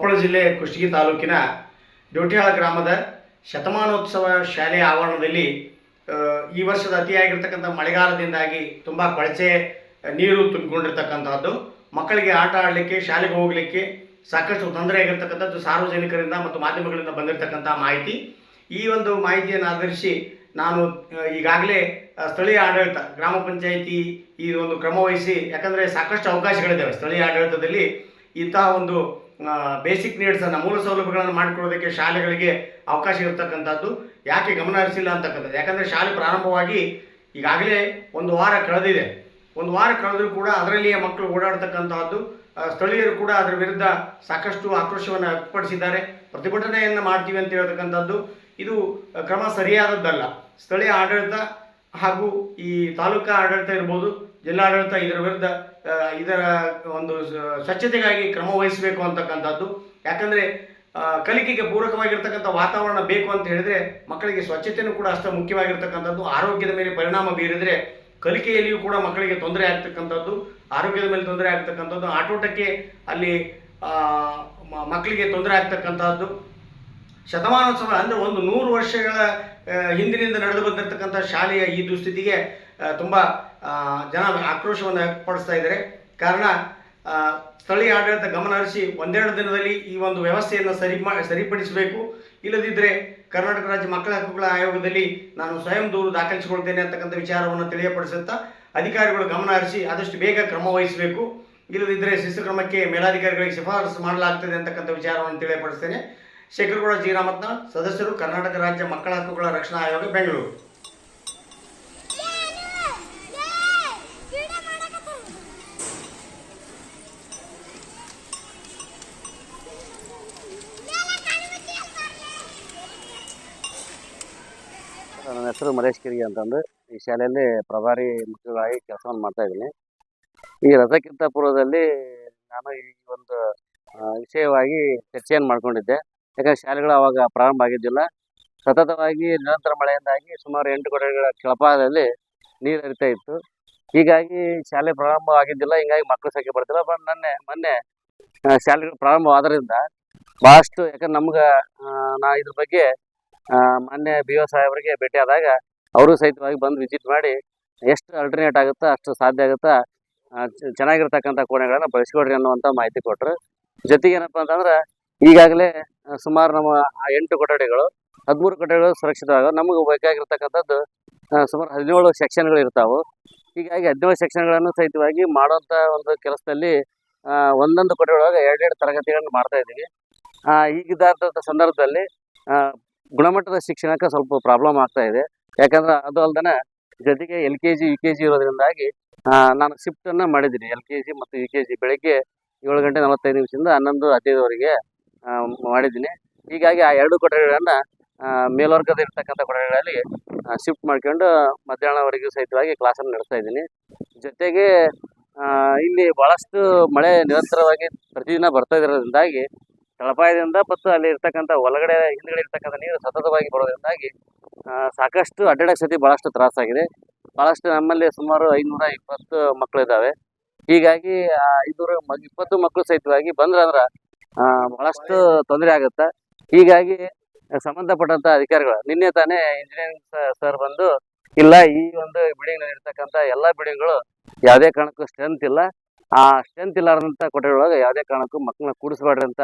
ಕೊಪ್ಪಳ ಜಿಲ್ಲೆ ಕುಷ್ಟಗಿ ತಾಲೂಕಿನ ಡೋಟಿಯಾಳ ಗ್ರಾಮದ ಶತಮಾನೋತ್ಸವ ಶಾಲೆಯ ಆವರಣದಲ್ಲಿ ಈ ವರ್ಷದ ಅತಿಯಾಗಿರ್ತಕ್ಕಂಥ ಮಳೆಗಾಲದಿಂದಾಗಿ ತುಂಬ ಕೊಳಚೆ, ನೀರು ತುಂಬಿಕೊಂಡಿರ್ತಕ್ಕಂಥದ್ದು ಮಕ್ಕಳಿಗೆ ಆಟ ಆಡಲಿಕ್ಕೆ, ಶಾಲೆಗೆ ಹೋಗಲಿಕ್ಕೆ ಸಾಕಷ್ಟು ತೊಂದರೆ ಆಗಿರ್ತಕ್ಕಂಥದ್ದು ಸಾರ್ವಜನಿಕರಿಂದ ಮತ್ತು ಮಾಧ್ಯಮಗಳಿಂದ ಬಂದಿರತಕ್ಕಂಥ ಮಾಹಿತಿ. ಈ ಒಂದು ಮಾಹಿತಿಯನ್ನು ಆಧರಿಸಿ ನಾನು ಈಗಾಗಲೇ ಸ್ಥಳೀಯ ಆಡಳಿತ, ಗ್ರಾಮ ಪಂಚಾಯಿತಿ ಈ ಒಂದು ಕ್ರಮವಹಿಸಿ ಯಾಕಂದರೆ ಸಾಕಷ್ಟು ಅವಕಾಶಗಳಿದ್ದಾವೆ ಸ್ಥಳೀಯ ಆಡಳಿತದಲ್ಲಿ ಇಂತಹ ಒಂದು ಬೇಸಿಕ್ ನೀಡ್ಸನ್ನು ಮೂಲ ಸೌಲಭ್ಯಗಳನ್ನು ಮಾಡಿಕೊಡೋದಕ್ಕೆ ಶಾಲೆಗಳಿಗೆ ಅವಕಾಶ ಇರತಕ್ಕಂಥದ್ದು ಯಾಕೆ ಗಮನ ಹರಿಸಿಲ್ಲ ಅಂತಕ್ಕಂಥದ್ದು. ಯಾಕಂದರೆ ಶಾಲೆ ಪ್ರಾರಂಭವಾಗಿ ಈಗಾಗಲೇ ಒಂದು ವಾರ ಕಳೆದಿದೆ. ಒಂದು ವಾರ ಕಳೆದರೂ ಕೂಡ ಅದರಲ್ಲಿಯೇ ಮಕ್ಕಳು ಓಡಾಡ್ತಕ್ಕಂತಹದ್ದು ಸ್ಥಳೀಯರು ಕೂಡ ಅದರ ವಿರುದ್ಧ ಸಾಕಷ್ಟು ಆಕ್ರೋಶವನ್ನು ವ್ಯಕ್ತಪಡಿಸಿದ್ದಾರೆ. ಪ್ರತಿಭಟನೆಯನ್ನು ಮಾಡ್ತೀವಿ ಅಂತ ಹೇಳ್ತಕ್ಕಂಥದ್ದು, ಇದು ಕ್ರಮ ಸರಿಯಾದದ್ದಲ್ಲ. ಸ್ಥಳೀಯ ಆಡಳಿತ ಹಾಗೂ ಈ ತಾಲೂಕಾ ಆಡಳಿತ ಇರ್ಬೋದು, ಜಿಲ್ಲಾಡಳಿತ ಇದರ ವಿರುದ್ಧ ಇದರ ಒಂದು ಸ್ವಚ್ಛತೆಗಾಗಿ ಕ್ರಮ ವಹಿಸಬೇಕು ಅಂತಕ್ಕಂಥದ್ದು. ಯಾಕಂದರೆ ಕಲಿಕೆಗೆ ಪೂರಕವಾಗಿರ್ತಕ್ಕಂಥ ವಾತಾವರಣ ಬೇಕು ಅಂತ ಹೇಳಿದ್ರೆ, ಮಕ್ಕಳಿಗೆ ಸ್ವಚ್ಛತೆಯೂ ಕೂಡ ಅಷ್ಟೇ ಮುಖ್ಯವಾಗಿರ್ತಕ್ಕಂಥದ್ದು. ಆರೋಗ್ಯದ ಮೇಲೆ ಪರಿಣಾಮ ಬೀರಿದ್ರೆ ಕಲಿಕೆಯಲ್ಲಿಯೂ ಕೂಡ ಮಕ್ಕಳಿಗೆ ತೊಂದರೆ ಆಗ್ತಕ್ಕಂಥದ್ದು. ಆರೋಗ್ಯದ ಮೇಲೆ ತೊಂದರೆ ಆಗ್ತಕ್ಕಂಥದ್ದು. ಆಟೋಟಕ್ಕೆ ಅಲ್ಲಿ ಮಕ್ಕಳಿಗೆ ತೊಂದರೆ ಆಗ್ತಕ್ಕಂಥದ್ದು. ಶತಮಾನೋತ್ಸವ ಅಂದರೆ ಒಂದು ನೂರು ವರ್ಷಗಳ ಹಿಂದಿನಿಂದ ನಡೆದು ಬಂದಿರತಕ್ಕಂಥ ಶಾಲೆಯ ಈ ದುಸ್ಥಿತಿಗೆ ತುಂಬ ಜನ ಆಕ್ರೋಶವನ್ನು ವ್ಯಕ್ತಪಡಿಸ್ತಾ ಇದ್ದಾರೆ. ಕಾರಣ ಸ್ಥಳೀಯ ಆಡಳಿತ ಗಮನ ಹರಿಸಿ ಒಂದೆರಡು ದಿನದಲ್ಲಿ ಈ ಒಂದು ವ್ಯವಸ್ಥೆಯನ್ನು ಸರಿ ಮಾ, ಸರಿಪಡಿಸಬೇಕು. ಇಲ್ಲದಿದ್ದರೆ ಕರ್ನಾಟಕ ರಾಜ್ಯ ಮಕ್ಕಳ ಹಕ್ಕುಗಳ ಆಯೋಗದಲ್ಲಿ ನಾನು ಸ್ವಯಂ ದೂರು ದಾಖಲಿಸಿಕೊಳ್ತೇನೆ ಅಂತಕ್ಕಂಥ ವಿಚಾರವನ್ನು ತಿಳಿಯಪಡಿಸುತ್ತಾ ಅಧಿಕಾರಿಗಳು ಗಮನ ಹರಿಸಿ ಆದಷ್ಟು ಬೇಗ ಕ್ರಮ ವಹಿಸಬೇಕು. ಇಲ್ಲದಿದ್ದರೆ ಶಿಸ್ತು ಕ್ರಮಕ್ಕೆ ಮೇಲಾಧಿಕಾರಿಗಳಿಗೆ ಶಿಫಾರಸು ಮಾಡಲಾಗ್ತದೆ ಅಂತಕ್ಕಂಥ ವಿಚಾರವನ್ನು ತಿಳಿಯಪಡಿಸ್ತೇನೆ. ಶೇಖರಗೌಡ ಜೀರಾಮತ್ನ ಸದಸ್ಯರು ಕರ್ನಾಟಕ ರಾಜ್ಯ ಮಕ್ಕಳ ಹಕ್ಕುಗಳ ರಕ್ಷಣಾ ಆಯೋಗ, ಬೆಂಗಳೂರು. ಹೆಸರು ಮರೇಶ್ ಕಿರಿಗೆ ಅಂತಂದು ಈ ಶಾಲೆಯಲ್ಲಿ ಪ್ರಭಾರಿ ಮುಖ್ಯವಾಗಿ ಕೆಲಸವನ್ನು ಮಾಡ್ತಾ ಇದ್ದೀನಿ. ಈ ರಥಕ್ಕಿಂತ ಪೂರ್ವದಲ್ಲಿ ನಾನು ಈ ಒಂದು ವಿಷಯವಾಗಿ ಚರ್ಚೆಯನ್ನು ಮಾಡ್ಕೊಂಡಿದ್ದೆ. ಯಾಕಂದ್ರೆ ಶಾಲೆಗಳು ಅವಾಗ ಪ್ರಾರಂಭ ಆಗಿದ್ದಿಲ್ಲ. ಸತತವಾಗಿ ನಿರಂತರ ಮಳೆಯಿಂದಾಗಿ ಸುಮಾರು ಎಂಟು ಕೊಡೆಗಳ ಕೆಳಪಾದಲ್ಲಿ ನೀರು ಹರಿತಾ ಇತ್ತು. ಹೀಗಾಗಿ ಶಾಲೆ ಪ್ರಾರಂಭ ಆಗಿದ್ದಿಲ್ಲ, ಹಿಂಗಾಗಿ ಮಕ್ಕಳು ಸಂಖ್ಯೆ ಬರ್ತಿಲ್ಲ. ಬಟ್ ಮೊನ್ನೆ ಮೊನ್ನೆ ಶಾಲೆಗಳು ಪ್ರಾರಂಭವಾದ್ರಿಂದ ಭಾಳಷ್ಟು ಯಾಕಂದ್ರೆ ನಮ್ಗೆ ನಾ ಇದ್ರ ಬಗ್ಗೆ ಆ, ಮಾನ್ಯ ಬಿ ಒ ಸಾಹೇಬರಿಗೆ ಭೇಟಿ ಆದಾಗ ಅವರು ಸಹಿತವಾಗಿ ಬಂದು ವಿಸಿಟ್ ಮಾಡಿ ಎಷ್ಟು ಅಲ್ಟರ್ನೇಟ್ ಆಗುತ್ತೋ ಅಷ್ಟು ಸಾಧ್ಯ ಆಗುತ್ತಾ ಚೆನ್ನಾಗಿರ್ತಕ್ಕಂಥ ಕೋಣೆಗಳನ್ನು ಬಳಸ್ಕೊಡ್ರಿ ಅನ್ನುವಂಥ ಮಾಹಿತಿ ಕೊಟ್ಟರು ಜೊತೆಗೆ ಏನಪ್ಪ ಅಂತಂದ್ರೆ ಈಗಾಗಲೇ ಸುಮಾರು ನಮ್ಮ ಎಂಟು ಕೊಠಡಿಗಳು ಹದಿಮೂರು ಕೊಠಡಿಗಳು ಸುರಕ್ಷಿತವಾಗ ನಮಗೆ ಬೇಕಾಗಿರ್ತಕ್ಕಂಥದ್ದು ಸುಮಾರು ಹದಿನೇಳು ಸೆಕ್ಷನ್ಗಳು ಇರ್ತಾವೆ. ಹೀಗಾಗಿ ಹದಿನೇಳು ಸೆಕ್ಷನ್ಗಳನ್ನು ಸಹಿತವಾಗಿ ಮಾಡುವಂಥ ಒಂದು ಕೆಲಸದಲ್ಲಿ ಒಂದೊಂದು ಕೊಠಡಿಯೊಳಗೆ ಎರಡೆರಡು ತರಗತಿಗಳನ್ನು ಮಾಡ್ತಾ ಇದ್ದೀವಿ. ಈಗಿದ್ದಂಥ ಸಂದರ್ಭದಲ್ಲಿ ಗುಣಮಟ್ಟದ ಶಿಕ್ಷಣಕ್ಕೆ ಸ್ವಲ್ಪ ಪ್ರಾಬ್ಲಮ್ ಆಗ್ತಾ ಇದೆ. ಯಾಕಂದ್ರೆ ಅದು ಅಲ್ದನೆ ಜೊತೆಗೆ L K G U K G ಇರೋದ್ರಿಂದಾಗಿ ನಾನು ಶಿಫ್ಟನ್ನು ಮಾಡಿದ್ದೀನಿ. ಎಲ್ ಕೆ ಜಿ ಮತ್ತು ಯು ಕೆ ಜಿ ಬೆಳಗ್ಗೆ ಏಳು ಗಂಟೆ ನಲವತ್ತೈದು ನಿಮಿಷದಿಂದ ಹನ್ನೊಂದು ಹದಿನೈದುವರೆಗೆ ಮಾಡಿದ್ದೀನಿ. ಹೀಗಾಗಿ ಆ ಎರಡು ಕೊಠಡಿಗಳನ್ನು ಮೇಲ್ವರ್ಗದ ಇರ್ತಕ್ಕಂಥ ಕೊಠಡಿಗಳಲ್ಲಿ ಶಿಫ್ಟ್ ಮಾಡ್ಕೊಂಡು ಮಧ್ಯಾಹ್ನವರೆಗೂ ಸಹಿತವಾಗಿ ಕ್ಲಾಸನ್ನು ನಡೆಸ್ತಾ ಇದ್ದೀನಿ. ಜೊತೆಗೆ ಇಲ್ಲಿ ಭಾಳಷ್ಟು ಮಳೆ ನಿರಂತರವಾಗಿ ಪ್ರತಿದಿನ ಬರ್ತಾ ಇರೋದ್ರಿಂದಾಗಿ ತಳಪಾಯದಿಂದ ಮತ್ತು ಅಲ್ಲಿ ಇರ್ತಕ್ಕಂಥ ಒಳಗಡೆ ಹಿಂದ್ಗಡೆ ಇರ್ತಕ್ಕಂಥ ನೀರು ಸತತವಾಗಿ ಬರೋದ್ರಿಂದಾಗಿ ಸಾಕಷ್ಟು ಅಡ್ಡಾಡಕ್ಕೆ ಸತಿ ಭಾಳಷ್ಟು ತ್ರಾಸಾಗಿದೆ. ಭಾಳಷ್ಟು ನಮ್ಮಲ್ಲಿ ಸುಮಾರು ಐನೂರ ಇಪ್ಪತ್ತು ಮಕ್ಕಳಿದ್ದಾವೆ ಹೀಗಾಗಿ ಐನೂರ ಇಪ್ಪತ್ತು ಮಕ್ಕಳು ಸಹಿತವಾಗಿ ಬಂದ್ರೆ ಅಂದ್ರೆ ಬಹಳಷ್ಟು ತೊಂದರೆ ಆಗುತ್ತೆ. ಹೀಗಾಗಿ ಸಂಬಂಧಪಟ್ಟಂತ ಅಧಿಕಾರಿಗಳು, ನಿನ್ನೆ ತಾನೇ ಇಂಜಿನಿಯರಿಂಗ್ ಸರ್ ಬಂದು, ಇಲ್ಲ, ಈ ಒಂದು ಬಿಲ್ಡಿಂಗ್ ಇರ್ತಕ್ಕಂಥ ಎಲ್ಲ ಬಿಲ್ಡಿಂಗ್ಗಳು ಯಾವುದೇ ಕಾರಣಕ್ಕೂ ಸ್ಟ್ರೆಂತ್ ಇಲ್ಲ. ಆ ಸ್ಟ್ರೆಂತ್ ಇಲ್ಲಾರ್ದಂಥ ಕೊಠಡಿಯೊಳಗೆ ಯಾವುದೇ ಕಾರಣಕ್ಕೂ ಮಕ್ಕಳನ್ನ ಕೂಡಿಸ್ಬೇಡ್ರಿ ಅಂತ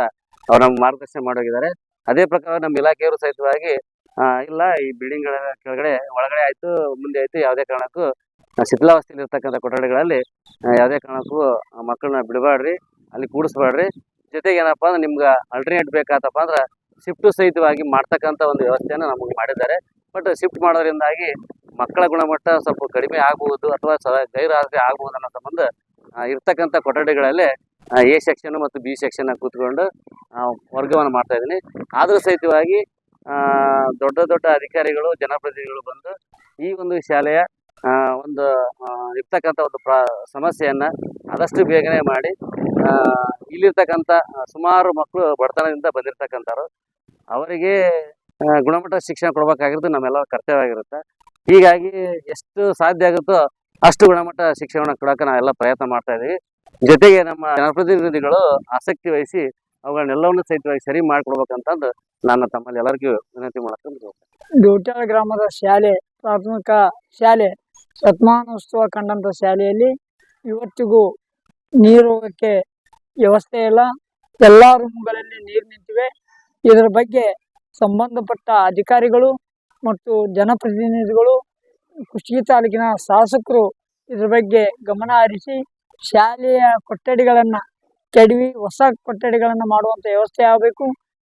ಅವ್ರು ನಮ್ಗೆ ಮಾರ್ಗದರ್ಶನ ಮಾಡೋಗಿದ್ದಾರೆ. ಅದೇ ಪ್ರಕಾರ ನಮ್ಮ ಇಲಾಖೆಯವರು ಸಹಿತವಾಗಿ ಇಲ್ಲ, ಈ ಬಿಲ್ಡಿಂಗ್ಗಳ ಕೆಳಗಡೆ, ಒಳಗಡೆ ಆಯ್ತು, ಮುಂದೆ ಆಯ್ತು, ಯಾವುದೇ ಕಾರಣಕ್ಕೂ ಶಿಥಿಲಾವಸ್ಥೆಯಲ್ಲಿ ಇರ್ತಕ್ಕಂಥ ಕೊಠಡಿಗಳಲ್ಲಿ ಯಾವುದೇ ಕಾರಣಕ್ಕೂ ಮಕ್ಕಳನ್ನ ಬಿಡಬಾಡ್ರಿ ಅಲ್ಲಿ ಕೂಡಿಸ್ಬೇಡ್ರಿ ಜೊತೆಗೆ ಏನಪ್ಪಾ ಅಂದ್ರೆ ನಿಮ್ಗೆ ಅಲ್ಟರ್ನೇಟ್ ಬೇಕಾತಪ್ಪ ಅಂದ್ರೆ ಶಿಫ್ಟ್ ಸಹಿತವಾಗಿ ಮಾಡ್ತಕ್ಕಂಥ ಒಂದು ವ್ಯವಸ್ಥೆಯನ್ನು ನಮಗೆ ಮಾಡಿದ್ದಾರೆ. ಬಟ್ ಶಿಫ್ಟ್ ಮಾಡೋದ್ರಿಂದಾಗಿ ಮಕ್ಕಳ ಗುಣಮಟ್ಟ ಸ್ವಲ್ಪ ಕಡಿಮೆ ಆಗ್ಬಹುದು ಅಥವಾ ಸ ಆಗಬಹುದು ಅನ್ನೋ ಸಂಬಂಧ ಇರ್ತಕ್ಕಂಥ ಕೊಠಡಿಗಳಲ್ಲೇ ಎ ಸೆಕ್ಷನ್ ಮತ್ತು ಬಿ ಸೆಕ್ಷನ್ ಕೂತ್ಕೊಂಡು ವರ್ಗವನ್ನು ಮಾಡ್ತಾ ಇದ್ದೀನಿ. ಆದರೂ ಸಹಿತವಾಗಿ ದೊಡ್ಡ ದೊಡ್ಡ ಅಧಿಕಾರಿಗಳು, ಜನಪ್ರತಿನಿಧಿಗಳು ಬಂದು ಈ ಒಂದು ಶಾಲೆಯ ಒಂದು ಇರ್ತಕ್ಕಂಥ ಒಂದು ಪ್ರ, ಸಮಸ್ಯೆಯನ್ನು ಆದಷ್ಟು ಬೇಗನೆ ಮಾಡಿ ಇಲ್ಲಿರ್ತಕ್ಕಂಥ ಸುಮಾರು ಮಕ್ಕಳು ಬಡತನದಿಂದ ಬಂದಿರತಕ್ಕಂಥವ್ರು. ಅವರಿಗೆ ಗುಣಮಟ್ಟದ ಶಿಕ್ಷಣ ಕೊಡಬೇಕಾಗಿರೋದು ನಮ್ಮೆಲ್ಲ ಕರ್ತವ್ಯ ಆಗಿರುತ್ತೆ ಹೀಗಾಗಿ ಎಷ್ಟು ಸಾಧ್ಯ ಆಗುತ್ತೋ ಅಷ್ಟು ಗುಣಮಟ್ಟ ಶಿಕ್ಷಣವನ್ನು ಕೊಡೋಕೆ ನಾವೆಲ್ಲ ಪ್ರಯತ್ನ ಮಾಡ್ತಾ ಇದೀವಿ ಜೊತೆಗೆ ನಮ್ಮ ಜನಪ್ರತಿನಿಧಿಗಳು ಆಸಕ್ತಿ ವಹಿಸಿ ಅವುಗಳನ್ನೆಲ್ಲವನ್ನು ಸಹಿತವಾಗಿ ಸರಿ ಮಾಡಿಕೊಡ್ಬೇಕಂತಂದು ನಾನು ತಮ್ಮಲ್ಲಿ ಎಲ್ಲರಿಗೂ ವಿನಂತಿ ಮಾಡಕ್ಕೆ ದೂಟ್ಯಾಳ ಗ್ರಾಮದ ಶಾಲೆ, ಪ್ರಾಥಮಿಕ ಶಾಲೆ ಶತಮಾನೋತ್ಸವ ಕಂಡಂತ ಶಾಲೆಯಲ್ಲಿ ಇವತ್ತಿಗೂ ನೀರು ಹೋಗಕ್ಕೆ ವ್ಯವಸ್ಥೆ ಇಲ್ಲ. ಎಲ್ಲ ರೂಮ್ಗಳಲ್ಲಿ ನೀರು ನಿಂತಿವೆ. ಇದರ ಬಗ್ಗೆ ಸಂಬಂಧಪಟ್ಟ ಅಧಿಕಾರಿಗಳು ಮತ್ತು ಜನಪ್ರತಿನಿಧಿಗಳು, ಕುಷ್ಟಗಿ ತಾಲೂಕಿನ ಶಾಸಕರು ಇದ್ರ ಬಗ್ಗೆ ಗಮನ ಹರಿಸಿ ಶಾಲೆಯ ಕೊಠಡಿಗಳನ್ನ ಕೆಡವಿ, ಹೊಸ ಕೊಠಡಿಗಳನ್ನ ಮಾಡುವಂತ ವ್ಯವಸ್ಥೆ ಆಗಬೇಕು.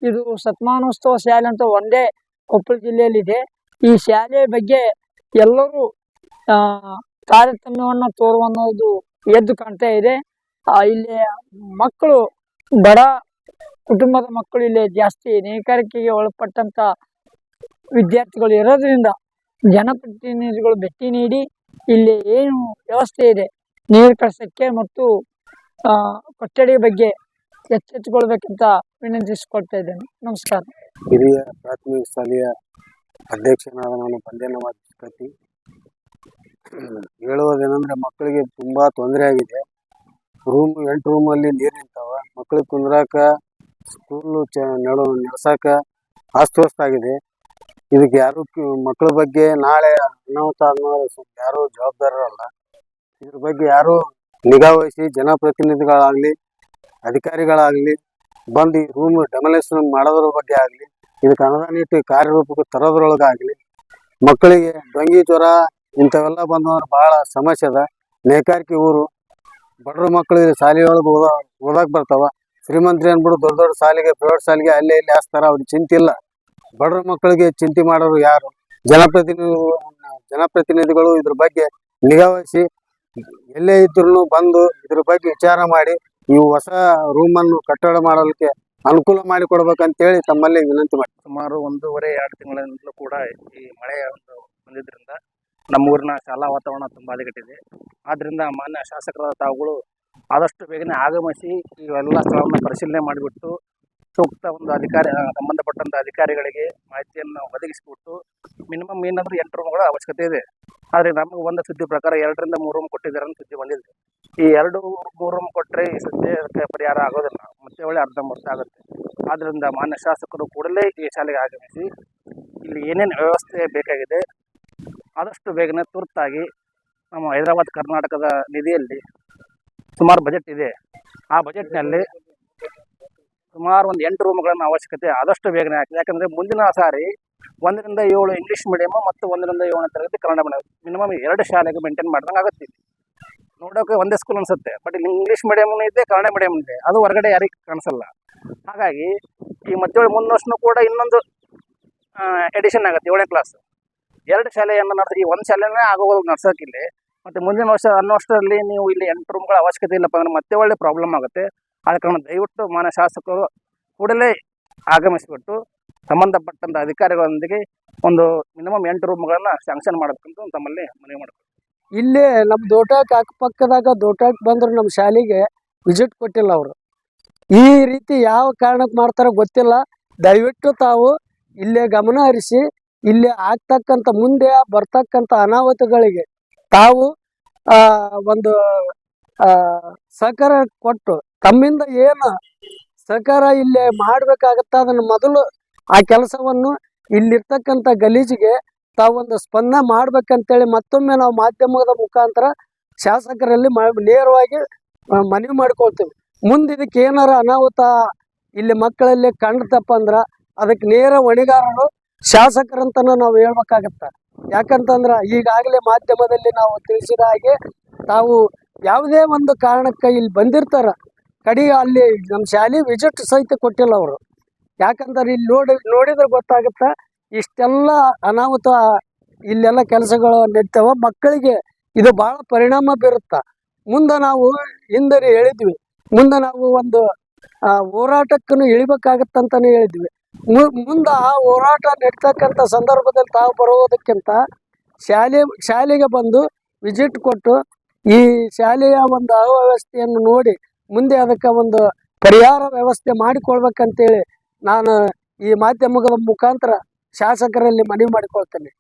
ಇದು ಶತಮಾನೋತ್ಸವ ಶಾಲೆ ಅಂತ ಒಂದೇ ಕೊಪ್ಪಳ ಜಿಲ್ಲೆಯಲ್ಲಿದೆ. ಈ ಶಾಲೆಯ ಬಗ್ಗೆ ಎಲ್ಲರೂ ತಾರತಮ್ಯವನ್ನು ತೋರುವನ್ನೋದು ಎದ್ದು ಕಾಣ್ತಾ ಇದೆ. ಇಲ್ಲಿ ಮಕ್ಕಳು, ಬಡ ಕುಟುಂಬದ ಮಕ್ಕಳು ಇಲ್ಲಿ ಜಾಸ್ತಿ ನೇಕಾರಿಕೆಗೆ ಒಳಪಟ್ಟಂತ ವಿದ್ಯಾರ್ಥಿಗಳು ಇರೋದ್ರಿಂದ ಜನಪ್ರತಿನಿಧಿಗಳು ಭೇಟಿ ನೀಡಿ, ಇಲ್ಲಿ ಏನು ವ್ಯವಸ್ಥೆ ಇದೆ. ನೀರು ಕಳ್ಸಕ್ಕೆ ಮತ್ತು ಕೊಠಡಿ ಬಗ್ಗೆ ಎಚ್ಚೆತ್ತುಕೊಳ್ಬೇಕಂತ ವಿನಂತಿಸಿಕೊಳ್ತಾ ಇದ್ದೇನೆ. ನಮಸ್ಕಾರ. ಹಿರಿಯ ಪ್ರಾಥಮಿಕ ಶಾಲೆಯ ಅಧ್ಯಕ್ಷನಾದ ನಾನು ಬಂದೇನವಾದ ಕತಿ ಹೇಳುವುದೇನೆಂದ್ರೆ ಮಕ್ಕಳಿಗೆ ತುಂಬಾ ತೊಂದರೆ ಆಗಿದೆ. ರೂಮ್, ಎಂಟು ರೂಮಲ್ಲಿ ನೀರು ನಿಂತಾವ. ಮಕ್ಕಳಿಗೆ ಕುಂದ್ರಾಕ ಸ್ಕೂಲು ಚ, ನಡು, ನಡ್ಸಾಕ ಆಗಿದೆ. ಇದಕ್ಕೆ ಯಾರು ಮಕ್ಕಳ ಬಗ್ಗೆ ನಾಳೆ ಅನಾಹುತ ಅನ್ನೋ ಯಾರು ಜವಾಬ್ದಾರರಲ್ಲ. ಇದ್ರ ಬಗ್ಗೆ ಯಾರು ನಿಗಾ ವಹಿಸಿ ಜನಪ್ರತಿನಿಧಿಗಳಾಗ್ಲಿ, ಅಧಿಕಾರಿಗಳಾಗ್ಲಿ, ಬಂದು ಈ ರೂಮ್ ಡೆಮೊಲೇಷನ್ ಮಾಡೋದ್ರ ಬಗ್ಗೆ ಆಗಲಿ, ಇದಕ್ಕೆ ಅನುದಾನ ಇಟ್ಟು ಕಾರ್ಯರೂಪಕ್ಕೆ ತರೋದ್ರೊಳಗಾಗ್ಲಿ, ಮಕ್ಕಳಿಗೆ ಡೊಂಗಿ ಜ್ವರ ಇಂಥವೆಲ್ಲ ಬಂದವ್ರ ಬಹಳ ಸಮಸ್ಯೆ ಅದ. ನೇಕಾರಿಕೆ ಊರು, ಬಡ್ರ ಮಕ್ಕಳಿಗೆ ಶಾಲೆಯೊಳಗೆ ಓದ ಓದಕ್ ಬರ್ತಾವ. ಶ್ರೀಮಂತ್ರಿ ಅನ್ಬಿಡು ದೊಡ್ಡ ದೊಡ್ಡ ಶಾಲೆಗೆ ಪ್ರೈವೇಟ್ ಶಾಲೆಗೆ ಅಲ್ಲೇ ಇಲ್ಲಿ ಹಾಸ್ತಾರ, ಅವ್ರಿಗೆ ಚಿಂತೆ ಇಲ್ಲ. ಬಡ್ರ ಮಕ್ಕಳಿಗೆ ಚಿಂತೆ ಮಾಡೋರು ಯಾರು? ಜನಪ್ರತಿನಿಧಿಗಳು ಜನಪ್ರತಿನಿಧಿಗಳು ಇದ್ರ ಬಗ್ಗೆ ನಿಗಾ ವಹಿಸಿ ಎಲ್ಲೇ ಇದ್ರು ಬಂದು ಇದ್ರ ಬಗ್ಗೆ ವಿಚಾರ ಮಾಡಿ ಈ ಹೊಸ ರೂಮನ್ನು ಕಟ್ಟಡ ಮಾಡಲಿಕ್ಕೆ ಅನುಕೂಲ ಮಾಡಿಕೊಡ್ಬೇಕಂತೇಳಿ ತಮ್ಮಲ್ಲಿ ವಿನಂತಿ ಮಾಡಿ. ಸುಮಾರು ಒಂದೂವರೆ, ಎರಡು ತಿಂಗಳಿಂದಲೂ ಕೂಡ ಈ ಮಳೆ ಒಂದು ನಮ್ಮ ನಮ್ಮೂರಿನ ಶಾಲಾ ವಾತಾವರಣ ತುಂಬ ಹದಗೆಟ್ಟಿದೆ. ಆದ್ದರಿಂದ ಮಾನ್ಯ ಶಾಸಕರಾದ ತಾವುಗಳು ಆದಷ್ಟು ಬೇಗನೆ ಆಗಮಿಸಿ ಇವೆಲ್ಲ ಸ್ಥಳವನ್ನು ಪರಿಶೀಲನೆ ಮಾಡಿಬಿಟ್ಟು ಸೂಕ್ತ ಒಂದು ಅಧಿಕಾರಿ ಸಂಬಂಧಪಟ್ಟಂತ ಅಧಿಕಾರಿಗಳಿಗೆ ಮಾಹಿತಿಯನ್ನು ಒದಗಿಸಿಬಿಟ್ಟು ಮಿನಿಮಮ್ ಏನಾದರೂ ಎಂಟು ರೂಮ್ಗಳ ಅವಶ್ಯಕತೆ ಇದೆ. ಆದರೆ ನಮ್ಗೆ ಒಂದು ಸುದ್ದಿ ಪ್ರಕಾರ ಎರಡರಿಂದ ಮೂರು ರೂಮ್ ಕೊಟ್ಟಿದ್ದಾರೆ ಅಂತ ಸುದ್ದಿ ಬಂದಿದೆ. ಈ ಎರಡು ಮೂರು ರೂಮ್ ಕೊಟ್ಟರೆ ಈ ಸದ್ಯಕ್ಕೆ ಪರಿಹಾರ ಆಗೋದಿಲ್ಲ. ಮತ್ತೆ ಒಳ್ಳೆ ಅರ್ಧಂಬರ್ಧ ಆಗುತ್ತೆ. ಆದ್ದರಿಂದ ಮಾನ್ಯ ಶಾಸಕರು ಕೂಡಲೇ ಈ ಶಾಲೆಗೆ ಆಗಮಿಸಿ ಇಲ್ಲಿ ಏನೇನು ವ್ಯವಸ್ಥೆ ಬೇಕಾಗಿದೆ, ಆದಷ್ಟು ಬೇಗನೆ ತುರ್ತಾಗಿ ನಮ್ಮ ಹೈದರಾಬಾದ್ ಕರ್ನಾಟಕದ ನಿಧಿಯಲ್ಲಿ ಸುಮಾರು ಬಜೆಟ್ ಇದೆ. ಆ ಬಜೆಟ್ನಲ್ಲಿ ಸುಮಾರು ಒಂದು ಎಂಟು ರೂಮ್ಗಳನ್ನು ಅವಶ್ಯಕತೆ ಆದಷ್ಟು ಬೇಗನೆ ಹಾಕಿ ಯಾಕಂದರೆ ಮುಂದಿನ ಸಾರಿ ಒಂದರಿಂದ ಏಳು ಇಂಗ್ಲೀಷ್ ಮೀಡಿಯಮ್ ಮತ್ತು ಒಂದರಿಂದ ಏಳನೇ ತರಗತಿ ಕನ್ನಡ ಮೀಡಿಯಮ್ ಮಿನಿಮಮ್ ಎರಡು ಶಾಲೆಗೆ ಮೇಂಟೈನ್ ಮಾಡ್ದಂಗೆ ಆಗುತ್ತೆ. ನೋಡೋಕೆ ಒಂದೇ ಸ್ಕೂಲ್ ಅನ್ಸುತ್ತೆ ಬಟ್ ಇಲ್ಲಿ ಇಂಗ್ಲೀಷ್ ಮೀಡಿಯಮ್ನೂ ಇದೆ, ಕನ್ನಡ ಮೀಡಿಯಮ್ ಇದೆ. ಅದು ಹೊರಗಡೆ ಯಾರಿಗೆ ಕಾಣಿಸಲ್ಲ. ಹಾಗಾಗಿ ಈ ಮತ್ತೆ ಮುಂದಿನ ವರ್ಷನೂ ಕೂಡ ಇನ್ನೊಂದು ಎಡಿಷನ್ ಆಗುತ್ತೆ, ಏಳನೇ ಕ್ಲಾಸ್ ಎರಡು ಶಾಲೆಯನ್ನು ನಡೆಸಿ, ಈ ಒಂದು ಶಾಲೆನೇ ಆಗೋದು ನಡ್ಸೋಕ್ಕಿಲ್ಲ ಮತ್ತು ಮುಂದಿನ ವರ್ಷ ಅನ್ನೋ ಅಷ್ಟರಲ್ಲಿ ನೀವು ಇಲ್ಲಿ ಎಂಟು ರೂಮ್ಗಳ ಅವಶ್ಯಕತೆ ಇಲ್ಲಪ್ಪ ಅಂದ್ರೆ ಮತ್ತೆ ಒಳ್ಳೆ ಪ್ರಾಬ್ಲಮ್ ಆಗುತ್ತೆ. ಆದ ಕಾರಣ ದಯವಿಟ್ಟು ಮಾನ ಶಾಸಕರು ಕೂಡಲೇ ಆಗಮಿಸಿಬಿಟ್ಟು ಸಂಬಂಧಪಟ್ಟಂತ ಅಧಿಕಾರಿಗಳೊಂದಿಗೆ ಒಂದು ಮಿನಿಮಮ್ ಎಂಟು ರೂಮ್ಗಳನ್ನ ಸ್ಯಾಂಕ್ಷನ್ ಮಾಡಬೇಕಂತ ತಮ್ಮಲ್ಲಿ ಮನವಿ ಮಾಡಬೇಕು ಇಲ್ಲೇ ನಮ್ಮ ದೋಟಾಕ್ ಅಕ್ಕಪಕ್ಕದಾಗ ದೋಟಾಕ್ ಬಂದ್ರು ನಮ್ಮ ಶಾಲೆಗೆ ವಿಸಿಟ್ ಕೊಟ್ಟಿಲ್ಲ ಅವರು. ಈ ರೀತಿ ಯಾವ ಕಾರಣಕ್ಕೆ ಮಾಡ್ತಾರೋ ಗೊತ್ತಿಲ್ಲ. ದಯವಿಟ್ಟು ತಾವು ಇಲ್ಲೇ ಗಮನ ಹರಿಸಿ, ಇಲ್ಲಿ ಆಗ್ತಕ್ಕಂಥ ಮುಂದೆ ಬರ್ತಕ್ಕಂಥ ಅನಾಹುತಗಳಿಗೆ ತಾವು ಒಂದು ಸಹಕಾರ ಕೊಟ್ಟು ತಮ್ಮಿಂದ ಏನು ಸಹಕಾರ ಇಲ್ಲಿ ಮಾಡಬೇಕಾಗತ್ತ ಅದನ್ನ ಮೊದಲು ಆ ಕೆಲಸವನ್ನು ಇಲ್ಲಿರ್ತಕ್ಕಂಥ ಗಲೀಜಿಗೆ ತಾವೊಂದು ಸ್ಪಂದನೆ ಮಾಡ್ಬೇಕಂತೇಳಿ ಮತ್ತೊಮ್ಮೆ ನಾವು ಮಾಧ್ಯಮದ ಮುಖಾಂತರ ಶಾಸಕರಲ್ಲಿ ನೇರವಾಗಿ ಮನವಿ ಮಾಡ್ಕೊಳ್ತೀವಿ. ಮುಂದೆ ಇದಕ್ಕೆ ಏನಾರ ಅನಾಹುತ ಇಲ್ಲಿ ಮಕ್ಕಳಲ್ಲಿ ಕಂಡ್ತಪ್ಪ ಅಂದ್ರ ಅದಕ್ಕೆ ನೇರ ಹೊಣೆಗಾರರು ಶಾಸಕರಂತ ನಾವು ಹೇಳ್ಬೇಕಾಗತ್ತ. ಯಾಕಂತಂದ್ರ ಈಗಾಗಲೇ ಮಾಧ್ಯಮದಲ್ಲಿ ನಾವು ತಿಳಿಸಿದ ಹಾಗೆ ತಾವು ಯಾವುದೇ ಒಂದು ಕಾರಣಕ್ಕೆ ಇಲ್ಲಿ ಬಂದಿರ್ತಾರ. ಕಡಿ ಅಲ್ಲಿ ನಮ್ಮ ಶಾಲೆ ವಿಸಿಟ್ ಸಹಿತ ಕೊಟ್ಟಿಲ್ಲ ಅವರು. ಯಾಕಂದ್ರೆ ಇಲ್ಲಿ ನೋಡಿ ನೋಡಿದ್ರೆ ಗೊತ್ತಾಗುತ್ತ? ಇಷ್ಟೆಲ್ಲ ಅನಾಹುತ ಇಲ್ಲೆಲ್ಲ ಕೆಲಸಗಳು ನಡೀತಾವ. ಮಕ್ಕಳಿಗೆ ಇದು ಬಹಳ ಪರಿಣಾಮ ಬೀರುತ್ತ? ಮುಂದೆ ನಾವು ಹಿಂದರಿ ಹೇಳಿದ್ವಿ. ಮುಂದೆ ನಾವು ಒಂದು ಆ, ಹೋರಾಟಕ್ಕೂ ಇಳಿಬೇಕಾಗತ್ತಂತಾನೆ ಹೇಳಿದ್ವಿ. ಮುಂದೆ ಆ ಹೋರಾಟ ನಡೀತಕ್ಕಂಥ ಸಂದರ್ಭದಲ್ಲಿ ತಾವು ಬರುವುದಕ್ಕಿಂತ ಶಾಲೆ ಶಾಲೆಗೆ ಬಂದು ವಿಸಿಟ್ ಕೊಟ್ಟು ಈ ಶಾಲೆಯ ಒಂದು ಅವ್ಯವಸ್ಥೆಯನ್ನು ನೋಡಿ ಮುಂದೆ ಅದಕ್ಕೆ ಒಂದು ಪರಿಹಾರ ವ್ಯವಸ್ಥೆ ಮಾಡಿಕೊಳ್ಬೇಕಂತೇಳಿ ನಾನು ಈ ಮಾಧ್ಯಮಗಳ ಮುಖಾಂತರ ಶಾಸಕರಲ್ಲಿ ಮನವಿ ಮಾಡಿಕೊಳ್ತೇನೆ.